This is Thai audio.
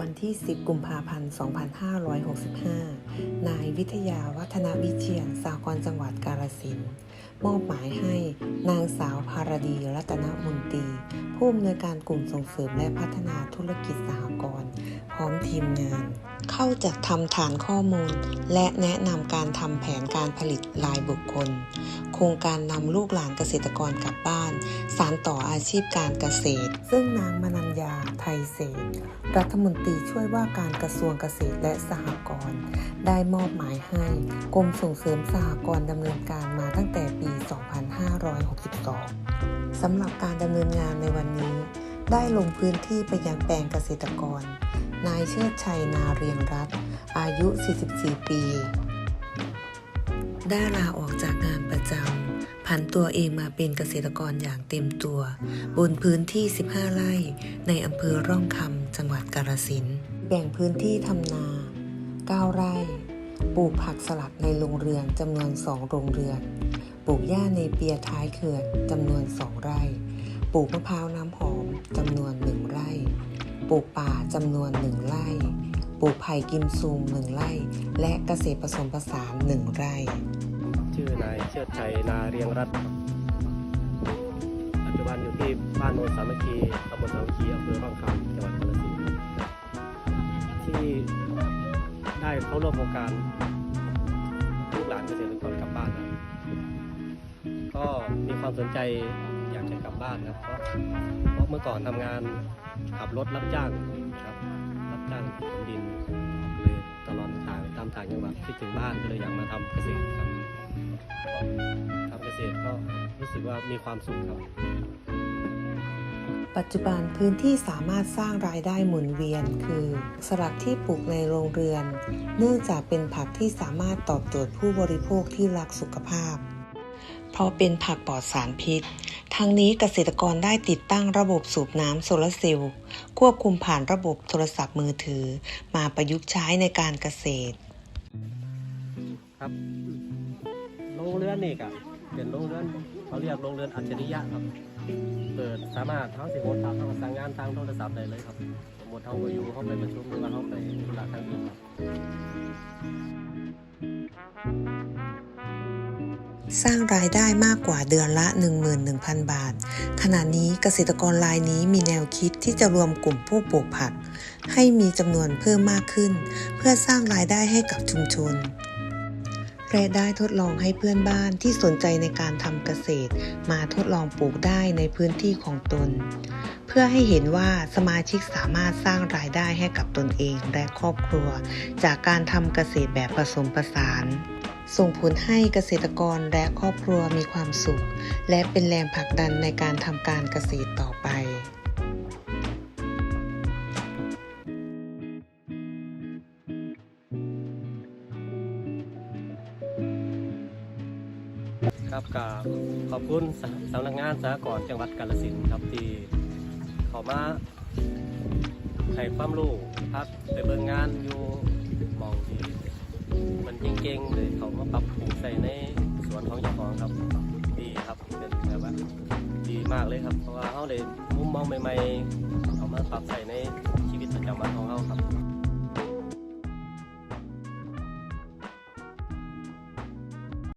วันที่ 10 กุมภาพันธ์ 2565 นายวิทยาวัฒนวิเชียนสากรจังหวัดกาฬสินธุ์มอบหมายให้นางสาวภารดีรัตนมุนตี ผู้อำนวยการกลุ่มส่งเสริมและพัฒนาธุรกิจสหกรณ์พร้อมทีมงาน เข้าจัดทำฐานข้อมูล และแนะนำการทำแผนการผลิตรายบุคคล โครงการนำลูกหลานเกษตรกรกลับบ้าน สารต่ออาชีพการเกษตร ซึ่งนางมนัญญาไทยเศษรัฐมนตรีช่วยว่าการกระทรวงเกษตรและสหกรณ์ได้มอบหมายให้กรมส่งเสริมสหกรณ์ดำเนินการมาตั้งแต่ปี 2562สำหรับการดำเนินงานในวันนี้ ได้ลงพื้นที่ไปยังแปลงเกษตรกร นายเชิดชัยนาเรียงรัตน์อายุ 44 ปี ได้ลาออกจากงานประจำผันตัวเองมาเป็นเกษตรกรอย่างเต็มตัว บนพื้นที่ 15 ไร่ ในอำเภอร่องคำจังหวัดกาฬสินธุ์แบ่งพื้นที่ทำนา 9 ไร่ปลูกผักสลัดในโรงเรือนจำนวน 2 โรงเรือน ปลูกหญ้าในเปียท้ายเขื่อนจำนวน 2 ไร่ ปลูกมะพร้าวน้ำหอมจำนวน 1 ไร่ ปลูกป่าจำนวน1ไร่ ปลูกไผ่กิมซูม1ไร่ และเกษตรผสมผสาน1ไร่ ชื่อนายเชิดชัยนาเรียงรัตน์ปัจจุบันอยู่ที่บ้านโนนสามัคคีตำบลสามัคคีอำเภอร่องคำจังหวัดกาฬสินธุ์ที่ได้เข้าร่วมโครงการลูกหลานเกษตรกรกลับบ้านนะก็มีความสนใจากจะกลับบ้านครับเพราะเพราะเมื่อก่อนทำงานขับรถรับจ้างครับรับจ้างถมดินเลยตลอดทางตามทางจังหวัดคิดถึงบ้านก็เลยอยากมาทำเกษตรครับทำเกษตรก็รู้สึกว่ามีความสุขครับ ปัจจุบันพื้นที่สามารถสร้างรายได้หมุนเวียน คือสลัดที่ปลูกในโรงเรือน เนื่องจากเป็นผักที่สามารถตอบโจทย์ผู้บริโภคที่รักสุขภาพ เพราะเป็นผักปลอดสารพิษ ทั้งนี้เกษตรกรได้ติดตั้งระบบสูบน้ำโซลาร์เซลล์ควบคุมผ่านระบบโทรศัพท์มือถือ มาประยุกต์ใช้ในการเกษตร ครับโรงเรือนนี่ก็เป็นโรงเรือนเขาเรียกโรงเรือนอัจฉริยะครับ เปิดสามารถเขาสิโมดทำสั่งงานทางโทรศัพท์ได้เลยครับสมมติเขาไปอยู่เขาไปประชุมหรือว่าเขาไปธุระทางอื่นครับ สร้างรายได้มากกว่าเดือนละ 11,000 บาท ขณะนี้เกษตรกรรายนี้มีแนวคิดที่จะรวมกลุ่มผู้ปลูกผัก ให้มีจำนวนเพิ่มมากขึ้น เพื่อสร้างรายได้ให้กับชุมชนและได้ทดลองให้เพื่อนบ้านที่สนใจในการทำเกษตร มาทดลองปลูกได้ในพื้นที่ของตน เพื่อให้เห็นว่าสมาชิกสามารถสร้างรายได้ให้กับตนเองและครอบครัว จากการทำเกษตรแบบผสมผสาน ส่งผลให้เกษตรกรและครอบครัวมีความสุข และเป็นแรงผลักดันในการทำการเกษตรต่อไปครับกับขอบคุณสำนักงานสหกรณ์จังหวัดกาฬสินธุ์ครับที่เขามาให้ความรู้พักไปเบิ่งงานอยู่มองที่ มันเก่งๆเลยเขามาปรับปรุงใส่ในสวนของเจ้าของครับ ดีครับเป็นแบบว่าดีมากเลยครับ เพราะว่าเขาเลยมุมมองใหม่ๆ เขามาปรับใส่ใน